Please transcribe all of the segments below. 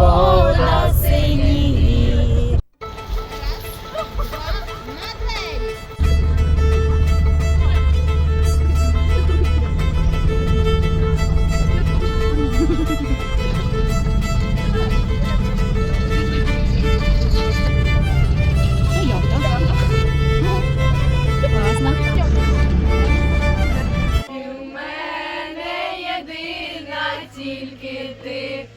любов на сині. Ти тільки ти.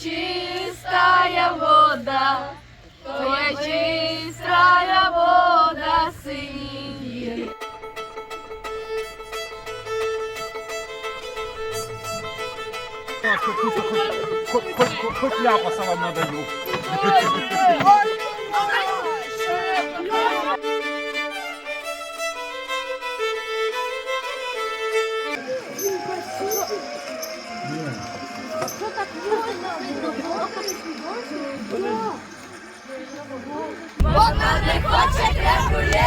Чистая вода, твоя чистая вода синь. Хоть, ляпаса вам надаю. Вона не хоче крепулє,